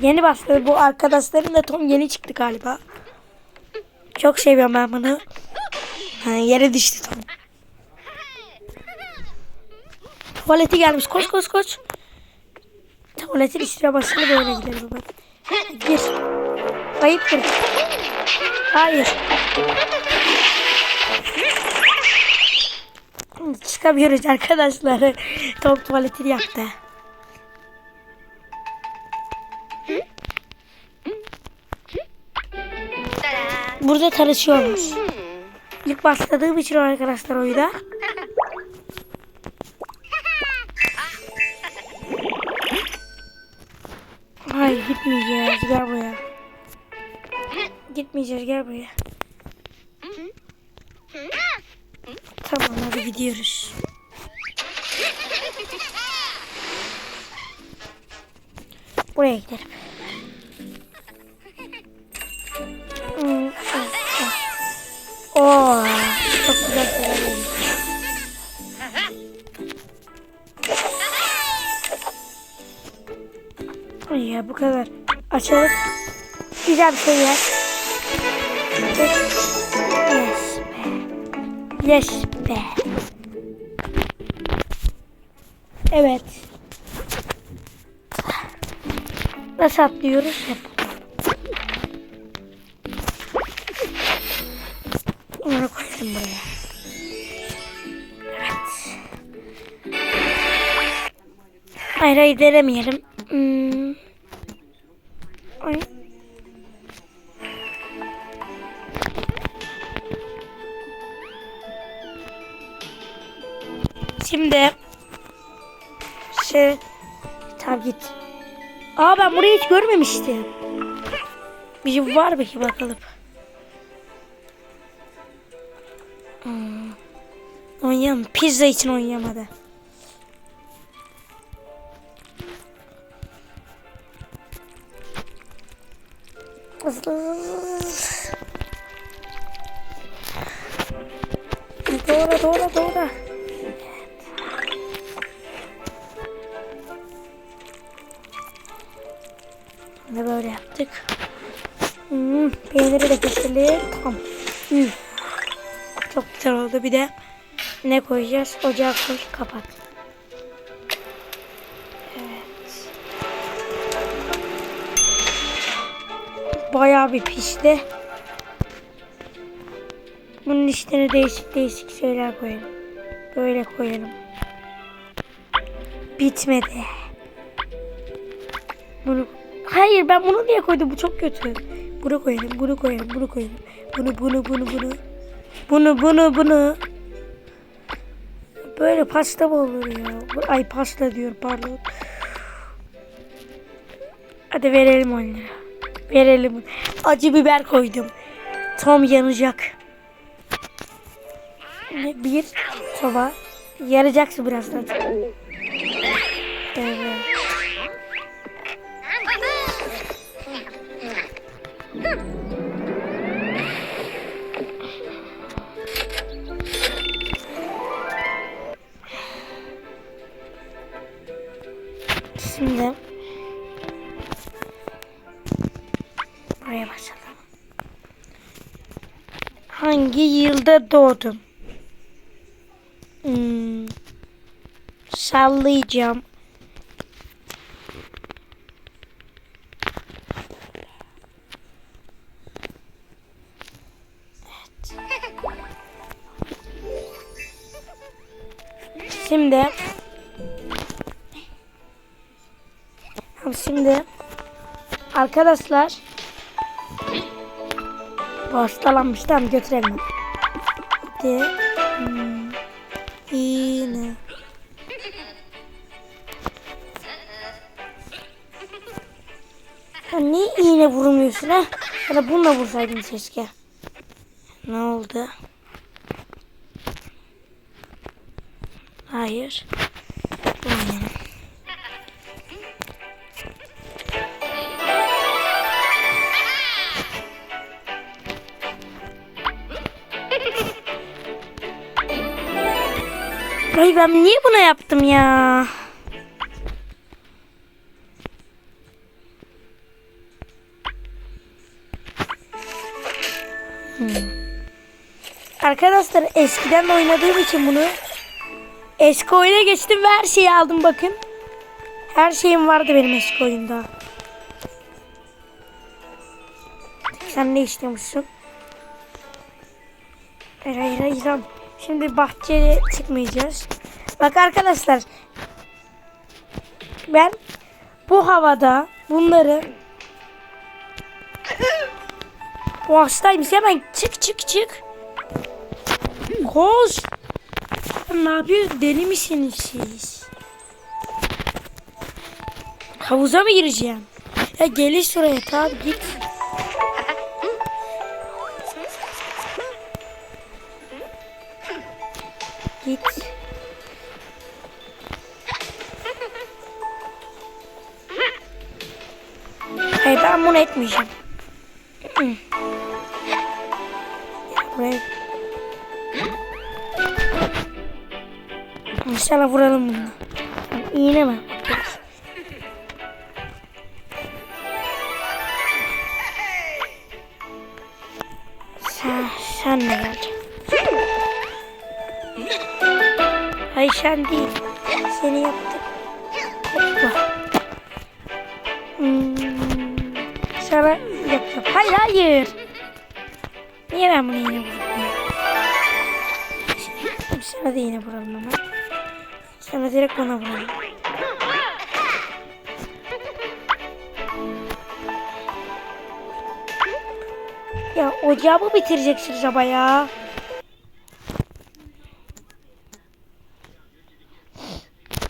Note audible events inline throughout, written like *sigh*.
Yeni başladı bu arkadaşların da Tom yeni çıktı galiba. Çok seviyorum ben bunu. Ha, yere düştü Tom. Tuvaleti gelmiş. Koş koş koş. Tuvaletin üstüne basılı böyle gidelim ben. Gir. Ayıptır. Hayır. Çıkamıyoruz arkadaşlar. *laughs* Tom tuvaletini yaptı. Burada tanışıyoruz. İlk başladığım için arkadaşlar oyuna. Hayır gitmeyeceğiz. Gel buraya. Gitmeyeceğiz. Gel buraya. Tamam hadi gidiyoruz. Buraya gidelim. Hmm. Oo, çok güzel. Ay ya bu kadar. Açalım. Güzel bir şey ya. Yes be. Yes be. Evet. Nasıl atlıyoruz? Hep. Onu koydum buraya. Evet. Hayır hayır denemeyelim. Hmm. Ay. Şimdi şey tamam git. Aa ben burayı hiç görmemiştim. Bir şey var mı ki bakalım. Hmm. Oynayalım. Pizza için oynayamadı. Doğru Ne böyle yaptık. Hmm, peyniri de keselim. Tamam. Üf. Çok güzel oldu. Bir de ne koyacağız? Ocağa koy. Kapat. Evet. Bayağı bir pişti. Bunun içine değişik değişik şeyler koyalım. Böyle koyalım. Bitmedi. Bunu Hayır ben bunu niye koydum? Bu çok kötü. Bunu koyalım, bunu koyalım, bunu koyalım. Bunu, bunu, bunu, bunu. Bunu, bunu, bunu. Böyle pasta mı olur ya? Ay pasta diyor pardon. Hadi verelim onlara. Verelim. Acı biber koydum. Tom yanacak. Bir soba. Yaracaksın birazdan. Buraya başlayalım. Hangi yılda doğdun? Hmm, sallayacağım. Şimdi Tamam, Şimdi arkadaşlar hastalanmış tamam götürelim. De hmm, iğne. Niye iğne vurmuyorsun ha? Ya da bununla vursaydın keşke. Ne oldu? Hayır. Ben niye buna yaptım ya? Hmm. Arkadaşlar eskiden oynadığım için bunu eski oyuna geçtim ve her şeyi aldım bakın. Her şeyim vardı benim eski oyunda. Sen ne istiyormuşsun? Hayır hayır hayır. Şimdi bahçeye çıkmayacağız. Bak arkadaşlar. Ben bu havada bunları Bu hastaymış hemen çık çık çık. Koş. Ne yapıyorsunuz? Deli misiniz siz? Havuza mı gireceğim? Ya geliş şuraya git. Git. Etmeyeceğim. Buraya. İnşallah vuralım bunu. İğne mi? Sen, sen de. Hayır sen değil. Seni yaptık. Hayır hayır. Niye ben bunu yine vurdum? Sana da yine vuralım ama. Sana direkt ona vuralım. Ya ocağı mı bitireceksin ama ya?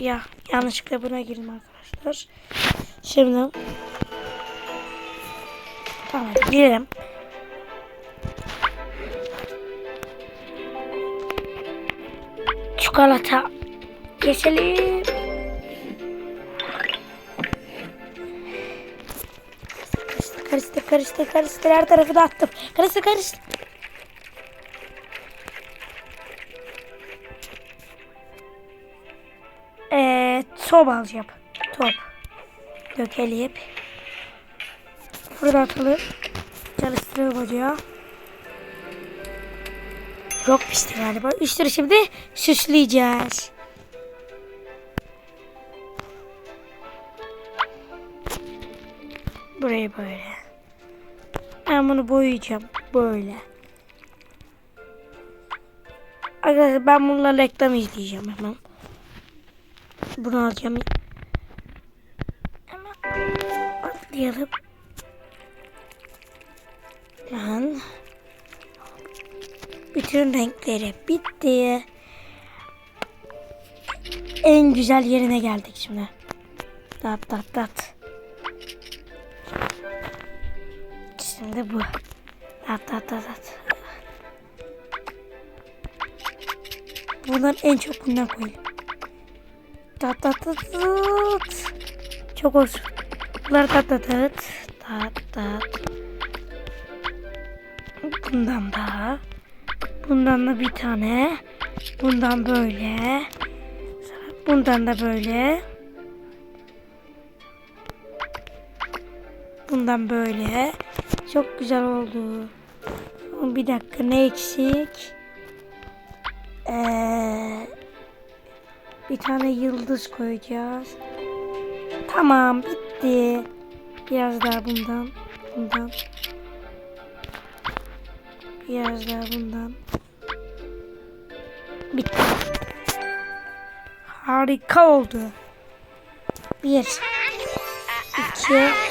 Ya yanlışlıkla buna girdim arkadaşlar. Şimdi Tamam girelim. Çikolata keselim. Karıştır karıştır karıştır her tarafı da attım. Karıştır karıştır. Ee, top alacağım. Top. Dökelim. Fırlatalım. Çalıştıralım ocağı. Çok pisti galiba. Üstünü şimdi süsleyeceğiz. Burayı böyle. Ben bunu boyayacağım. Böyle. Arkadaşlar ben bununla reklam izleyeceğim hemen. Bunu alacağım. Hemen atlayalım. Lan. Bütün renkleri bitti. En güzel yerine geldik şimdi. Dat dat dat. Şimdi bu. Dat dat dat dat. Bundan en çok bundan koyayım. Dat dat dat dat. Çok olsun. Bunlar dat dat dat. Dat dat. Bundan daha. Bundan da bir tane. Bundan böyle. Bundan da böyle. Bundan böyle. Çok güzel oldu. Bir dakika ne eksik? Ee, bir tane yıldız koyacağız. Tamam bitti. Biraz daha bundan. Bundan. Biraz daha bundan. Bitti. Harika oldu. Bir. iki,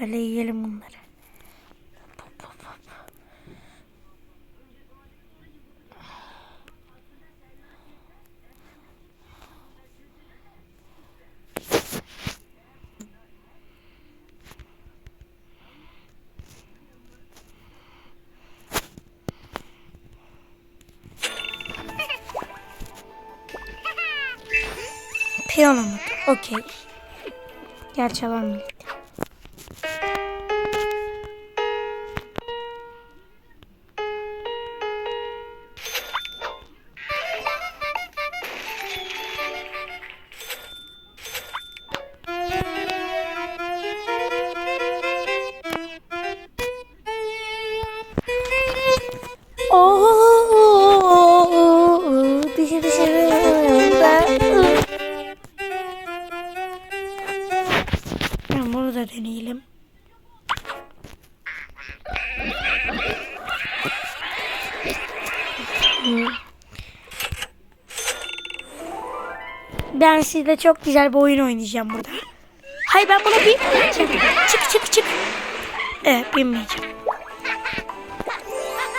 Böyle yiyelim bunları. Hop, hop, hop. Piyano mu? Okey. Gerçi alamıyorum. Sizle çok güzel bir oyun oynayacağım burada. Hayır ben buna binmeyeceğim. Çık çık çık. Evet binmeyeceğim.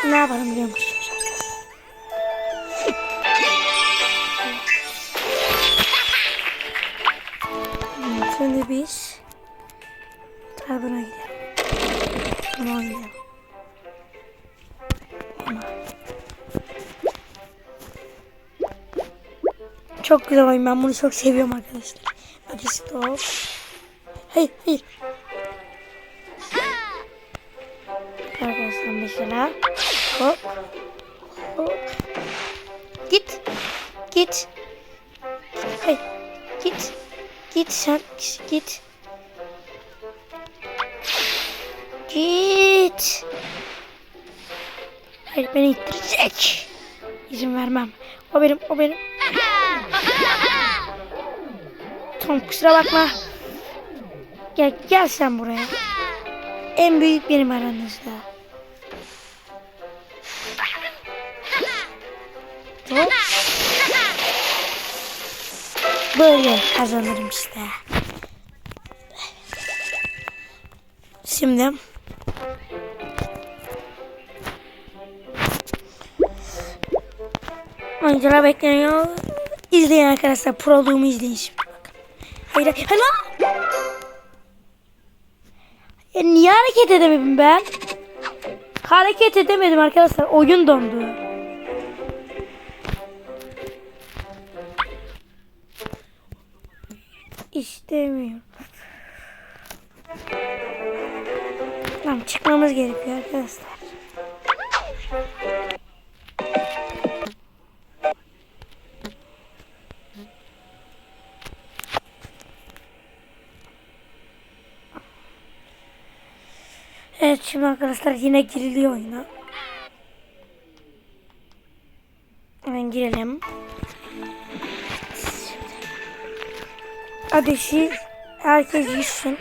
Ne yapalım biliyor musunuz? Şimdi biz Trabzon'a gidelim. Bunu oynayalım. Çok güzel oyun. Ben bunu çok seviyorum arkadaşlar. Hadi stop. Hayır hayır. Arkadaşlar mesela. Hop. Hop. Git. Git. Hayır. Git. Git sen. Git. Git. Hayır beni vermem. O benim, o benim. Tom kusura bakma. Gel, gel sen buraya. En büyük benim aranızda. Hop. Böyle kazanırım işte. Şimdi oyuncular bekleniyor. İzleyin arkadaşlar. Proluğumu izleyin şimdi. Hayır hayır. lan! Ya niye hareket edemedim ben? Hareket edemedim arkadaşlar. Oyun dondu. İstemiyorum. Tamam çıkmamız gerekiyor arkadaşlar. Evet şimdi arkadaşlar yine giriliyor oyuna. Hemen girelim. Ateşi herkes yüzsün.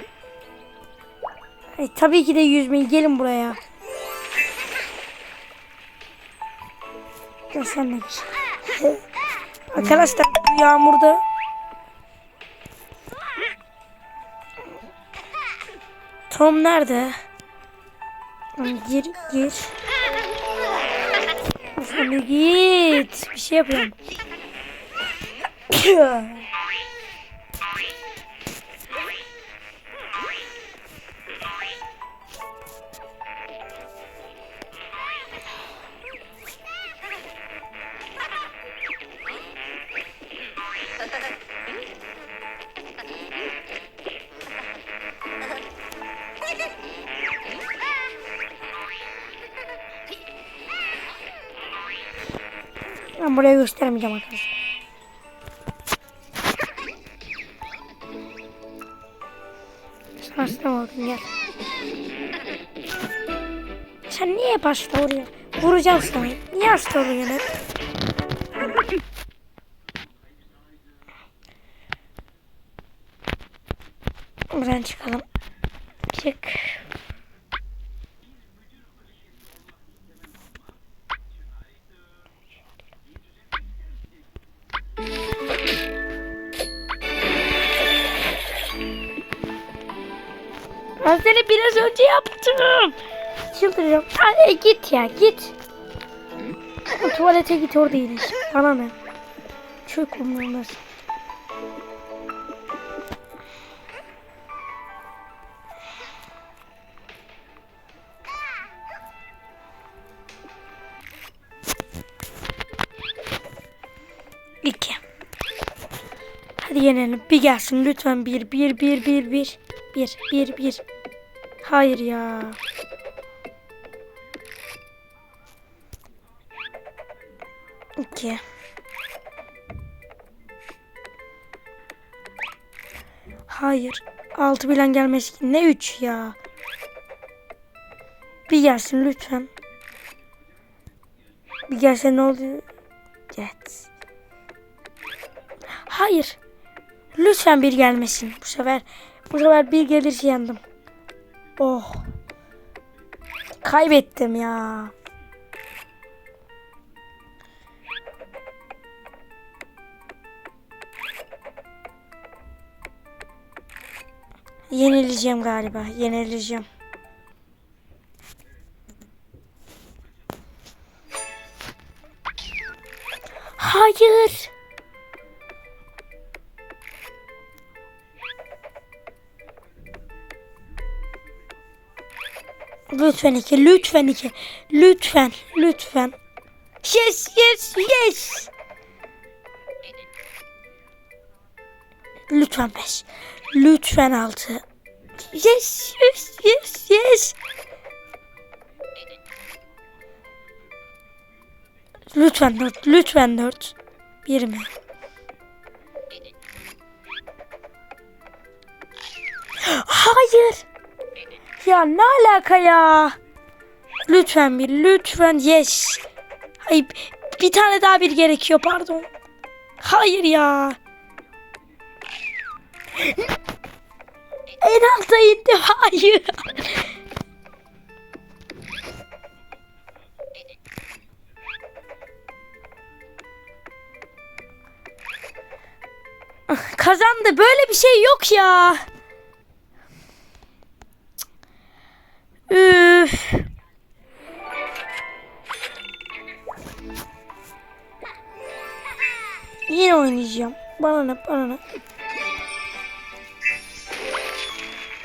Ay, tabii ki de yüzmeyin. Gelin buraya. Gir. *laughs* Arkadaşlar bu yağmurda Tom nerede? Gir gir. Sen git. Bir şey yapıyorum. *clears throat* Ben buraya göstermeyeceğim arkadaşlar. Sen hasta oldun gel. Sen niye hep hasta oluyorsun? Vuracağım sana. Niye hasta oluyorsun hep? Buradan çıkalım. Çık. Önce yaptım. Çıldıracağım. Hadi git ya git. O tuvalete git orada iyileş. Bana ne? Çök umurumda. İki. Hadi yenelim. Bir gelsin lütfen. Bir, bir, bir, bir, bir. Bir, bir, bir. Hayır ya. İki. Hayır. Altı bilen gelmez ki. Ne üç ya. Bir gelsin lütfen. Bir gelse ne oluyor? Get. Hayır. Lütfen bir gelmesin. Bu sefer bu sefer bir gelirse yandım. Oh. Kaybettim ya. Yenileceğim galiba. Yenileceğim. Hayır. Lütfen iki, lütfen iki. Lütfen, lütfen. Yes, yes, yes. Lütfen beş. Lütfen altı. Yes, yes, yes, yes. Lütfen dört, lütfen dört. Bir mi? Ya ne alaka ya? Lütfen bir, lütfen yes. Hayır, bir tane daha bir gerekiyor pardon. Hayır ya. En alta indi. Hayır. Kazandı. Böyle bir şey yok ya. Üf. Yine oynayacağım. Bana ne bana ne.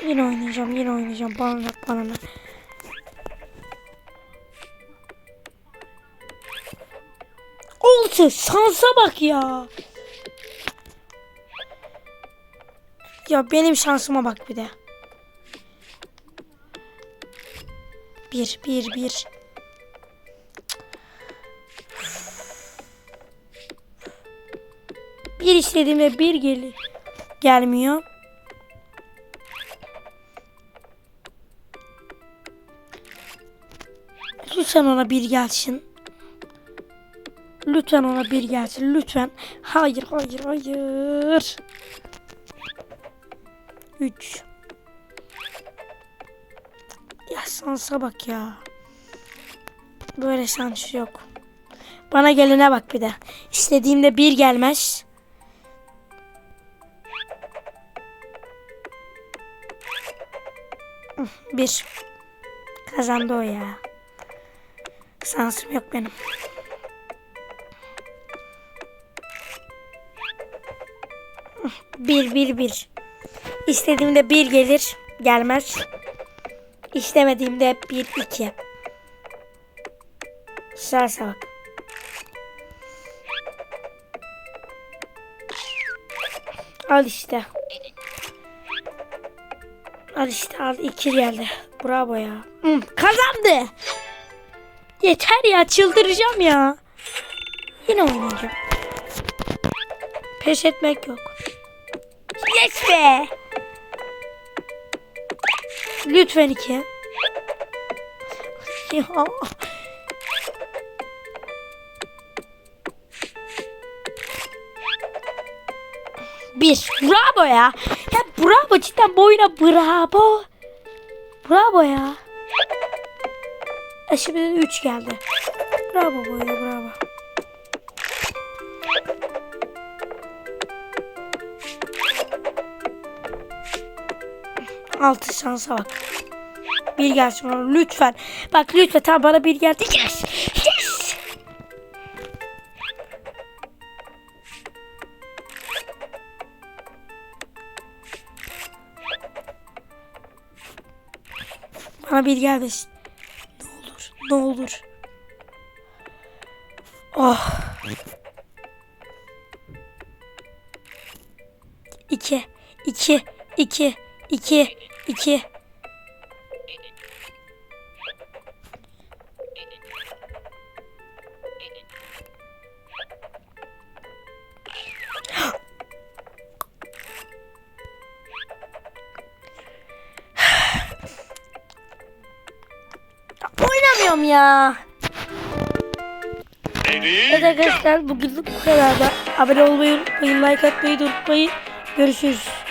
Yine oynayacağım yine oynayacağım. Bana ne bana ne. Oltu şansa bak ya. Ya benim şansıma bak bir de. Bir, bir, bir. Bir istediğimde bir gel gelmiyor. Lütfen ona bir gelsin. Lütfen ona bir gelsin. Lütfen. Hayır, hayır, hayır. Üç. Ya şansa bak ya. Böyle şans yok. Bana gelene bak bir de. İstediğimde bir gelmez. Bir. Kazandı o ya. Şansım yok benim. Bir, bir, bir. İstediğimde bir gelir, gelmez. İstemediğimde bir, iki. Şansa bak. Al işte. Al işte al iki geldi. Bravo ya. Hı, kazandı. Yeter ya çıldıracağım ya. Yine oynayacağım. Pes etmek yok. Yes be. Lütfen iki. Bir. Bravo ya. Ya bravo cidden boyuna bravo. Bravo ya. E şimdi de 3 geldi. Bravo boyuna bravo. Altı şansa bak. Bir gelsin bana lütfen. Bak lütfen tamam bana bir geldi. Yes. Yes. Bana bir gelmesin. Ne olur. Ne olur. Oh. 2 2 2 2 2 Oynamıyorum ya. Evet arkadaşlar bugünlük bu kadar da abone olmayı unutmayın, like atmayı unutmayın. Görüşürüz.